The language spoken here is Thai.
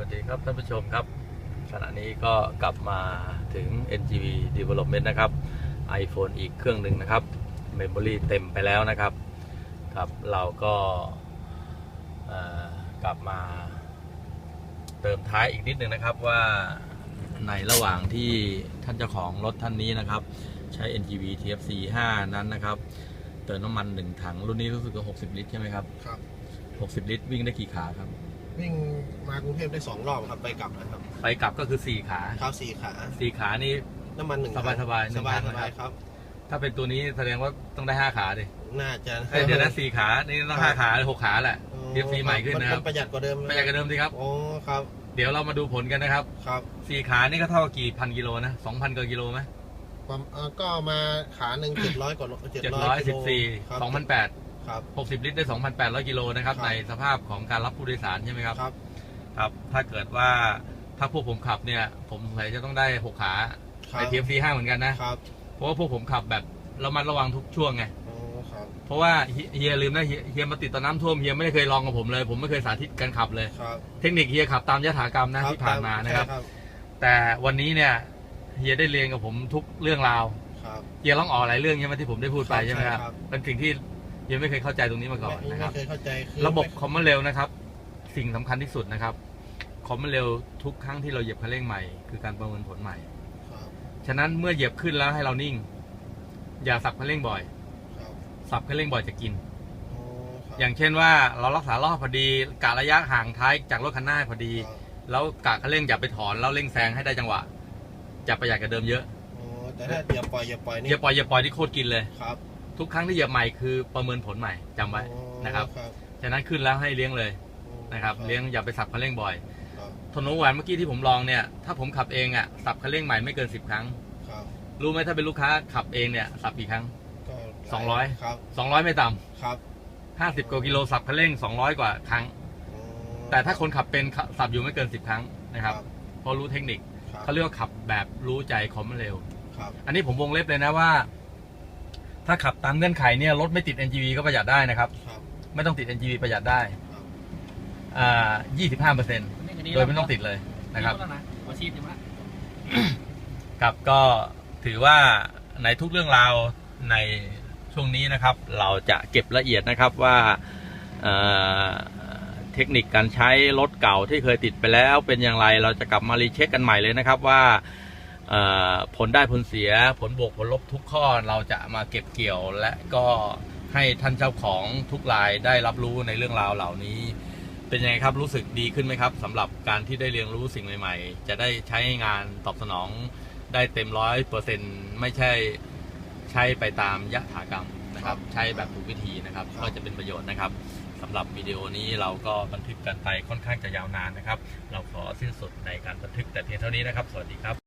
วัสดีครับท่านผู้ชมครับ ขณะนี้ก็กลับมาถึง NGV Development นะครับ iPhone อีกเครื่องหนึ่งนะครับ Memory เต็มไปแล้วนะครับครับเราก็เอ่อกลับมาเติมท้ายอีกนิดนึงนะครับว่าในระหว่างที่ท่านเจ้าของรถท่านนี้นะครับ ใช้ NGV TFC 5 นั้นนะครับ เติมน้ำมัน1ถังรุ่นนี้รู้สึกว่า60 ลิตรใช่ไหมครับครับ 60 ลิตรวิ่งได้กี่ขาครับ วิ่ง มากรุงเทพได้สองรอบครับไปกลับนะครับไปกลับก็คือ4ขาเท้าสี่ขาสี่ขานี่ น้ำมันหนึ่งสบายๆสบายหนึ่สงบายถังสนะครับบายครับ ถ้าเป็นตัวนี้แสดงว่าต้องได้5ขาดิน่าจะเอ้ยเดี๋ยวนะสี่ขานี่ต้องห้าขาหรือหกขาแหละอ๋อ TFC ใหม่ขึ้นนะครับ มัประหยัดกว่าเดิมไม่อยากจะเดิมสิครับ โอ้ครับเดี๋ยวเรามาดูผลกันนะครับครับสี่ขานี่ก็เท่ากับกี่พันกิโลนะสองพันกว่ากิโลไหมความเอ่อก็มาขาหนึ่งเจ็ดร้อยกว่าเจ็ดเจ็ดร้ร้ออยยสิบสี่สองพันแปดครับ หกสิบลิตรได้สองพันแปดร้อยกิโลนะครับ ครับ ในสภาพของการรับผู้โดยสารใช่ไหมครับ ครับ ครับถ้าเกิดว่าถ้าพวกผมขับเนี่ย ผมสงสัยจะต้องได้หกขาครัในบ TFC 5เหมือนกันนะ ครับเพราะว่าพวกผมขับแบบระมัดระวังทุกช่วงไงโอ้ครับเพราะว่าเฮียเฮียลืมนะเฮียเฮียมาติดตอนน้ำท่วมเฮียไม่ได้เคยลองกับผมเลย ผมไม่เคยสาธิตการขับเลย ครับเทคนิคเฮียขับตามยถากรรมนะที่ผ่านมานะครับ ใช่แต่วันนี้เนี่ยเฮียได้เรียนกับผมทุกเรื่องราวครับ เฮียร้องอ๋อหลายเรื่องใช่ไหมที่ผมได้พูดไปครับใช่ไหมครับใช่ครับ เป็นสิ่งที่เฮียไม่เคยเข้าใจตรงนี้มาก่อนไม่นะครับไม่เคยเข้าใจคือระบบไม่คอมมอนเร็วนะครับ สิ่งสำคัญที่สุดนะครับ คอมมอนเร็วทุกครั้งที่เราเหยียบคันเร่งใหม่ คือการประเมินผลใหม่ ครับ ฉะนั้นเมื่อเหยียบขึ้นแล้วให้เรานิ่ง อย่าสับคันเร่งบ่อย ครับสับคันเร่งบ่อยจะกิน โอ้ครับอย่างเช่นว่าเรารักษารอบพอดีกะระยะห่างท้ายจากรถคันหน้าพอดี ครับแล้วกะคันเร่งอย่าไปถอนแล้วเร่งแซงให้ได้จังหวะ จะประหยัดกับเดิมเยอะโอ้แต่ถ้าอย่าปล่อยอย่าปล่อยนี่อย่าปล่อยอย่าปล่อยที่โคตรกินเลย ครับทุกครั้งที่เหยียบใหม่คือประเมินผลใหม่จำไว้โอ้นะครับครับฉะนั้นขึ้นแล้วให้เลี้ยงเลยโอ้นะครับ เลี้ยงอย่าไปสับคันเร่งบ่อยครับ ถนนหวานเมื่อกี้ที่ผมลองเนี่ย ถ้าผมขับเองอะสับคันเร่งใหม่ไม่เกินสิบครั้ง ครับรู้ไหมถ้าเป็นลูกค้าขับเองเนี่ยสับกี่ครั้ง ก็สองร้อย ครับ สองร้อยไม่ต่ครับำห้าสิบกว่ากิโลสับคันเร่งสองร้อยกว่าครั้งโอ้แต่ถ้าคนขับเป็นสับอยู่ไม่เกินสิบครั้งนะครับเพราะรู้เทคนิคครับเขาเรียกว่าขับแบบรู้ใจคอมมันเร็ว ครับ อันนี้ผมวงเล็บเลยนะว่า ถ้าขับตามเงื่อนไขเนี่ยรถไม่ติด NGV ก็ประหยัดได้นะครับ ครับ ไม่ต้องติด NGV ประหยัดได้ครับ อ่า25เปอร์เซ็นต์ โดยไม่ต้องติดเลยนะครับหัวชีพใช่ไหมครับก็ถือว่าในทุกเรื่องราวในช่วงนี้นะครับ เราจะเก็บละเอียดนะครับว่าเอ่อเทคนิคการใช้รถเก่าที่เคยติดไปแล้วเป็นอย่างไรเราจะกลับมารีเช็คกันใหม่เลยนะครับว่าเอ่อผลได้ผลเสียผลบวกผลลบทุกข้อเราจะมาเก็บเกี่ยวและก็ให้ท่านเจ้าของทุกรายได้รับรู้ในเรื่องราวเหล่านี้ เป็นยังไงครับรู้สึกดีขึ้นไหมครับสำหรับการที่ได้เรียนรู้สิ่งใหม่ ๆ จะได้ใช้งานตอบสนองได้เต็มร้อยเปอร์เซ็นไม่ใช่ใช้ไปตามยถากรรมนะครับ ใช้แบบถูกวิธีนะครับ ก็จะเป็นประโยชน์นะครับสำหรับวิดีโอนี้เราก็บันทึกกันไปค่อนข้างจะยาวนานนะครับ เราขอสิ้นสุดในการบันทึกแต่เพียงเท่านี้นะครับ สวัสดีครับ